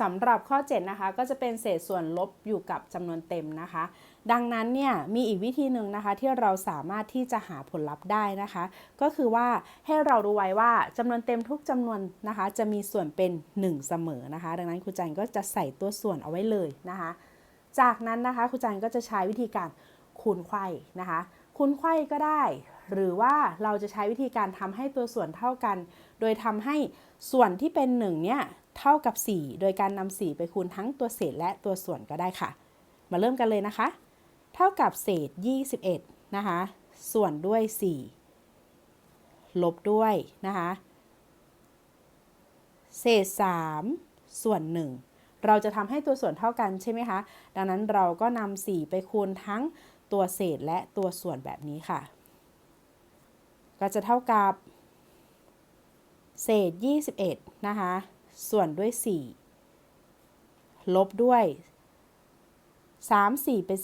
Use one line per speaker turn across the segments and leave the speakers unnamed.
สำหรับข้อ 7 นะคะ ก็จะเป็นเศษส่วนลบอยู่กับจำนวนเต็มนะคะ ดังนั้นเนี่ยมีอีกวิธีหนึ่งนะคะที่เราสามารถที่จะหาผลลัพธ์ได้นะคะ ก็คือว่าให้เรารู้ไว้ว่าจำนวนเต็มทุกจำนวนนะคะ จะมีส่วนเป็น 1 เสมอนะคะ ดังนั้นครูจันก็จะใส่ตัวส่วนเอาไว้เลยนะคะ จากนั้นนะคะครูจันก็จะใช้วิธีการคูณไขว้นะคะ คูณไขว้ก็ได้ หรือว่าเราจะใช้วิธีการทำให้ตัวส่วนเท่ากัน โดยทำให้ส่วนที่เป็น1เนี่ย เท่ากับ 4 โดยการนำ4ไปคูณทั้งตัวเศษและตัวส่วนก็ได้ค่ะ มาเริ่มกันเลยนะคะ เท่ากับเศษ 21 นะคะ ส่วนด้วย 4 ลบด้วยนะคะ เศษ 3 ส่วน 1 เราจะทำให้ตัวส่วนเท่ากันใช่ไหมคะ ดังนั้นเราก็นำ4ไปคูณทั้งตัวเศษและตัวส่วนแบบนี้ค่ะ ก็จะเท่ากับ เศษ 21 นะคะ ส่วนด้วย 4 ลบด้วย 3 4 เป็น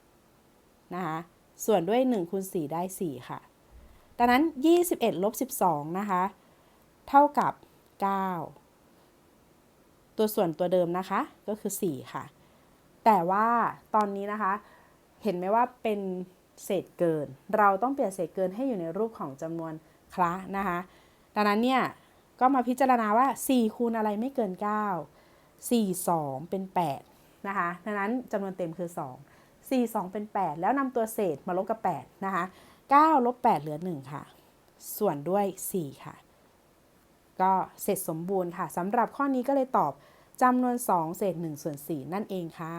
12 นะคะ ส่วนด้วย1คูณ4ได้ 4 ค่ะ ดังนั้น 21 ลบ 12 นะคะ เท่ากับ 9 ตัวส่วนตัวเดิมนะคะ ก็คือ 4 ค่ะ แต่ว่าตอนนี้นะคะ เห็นไหมว่าเป็นเศษเกิน เราต้องเปลี่ยนเศษเกินให้อยู่ในรูปของจำนวนคละนะคะ ดังนั้นเนี่ย ก็มาพิจารณาว่า 4 คูณอะไรไม่เกิน 9 4 2 เป็น 8 นะคะ ดังนั้นจำนวนเต็มคือ 2 4 2 เป็น 8 แล้วนำตัวเศษมาลบกับ 8 นะคะ 9 ลบ 8 เหลือ 1 ค่ะ ส่วนด้วย 4 ค่ะ ก็เสร็จสมบูรณ์ค่ะสำหรับข้อนี้ก็เลยตอบจำนวน 2 เศษ1ส่วน4นั่นเองค่ะ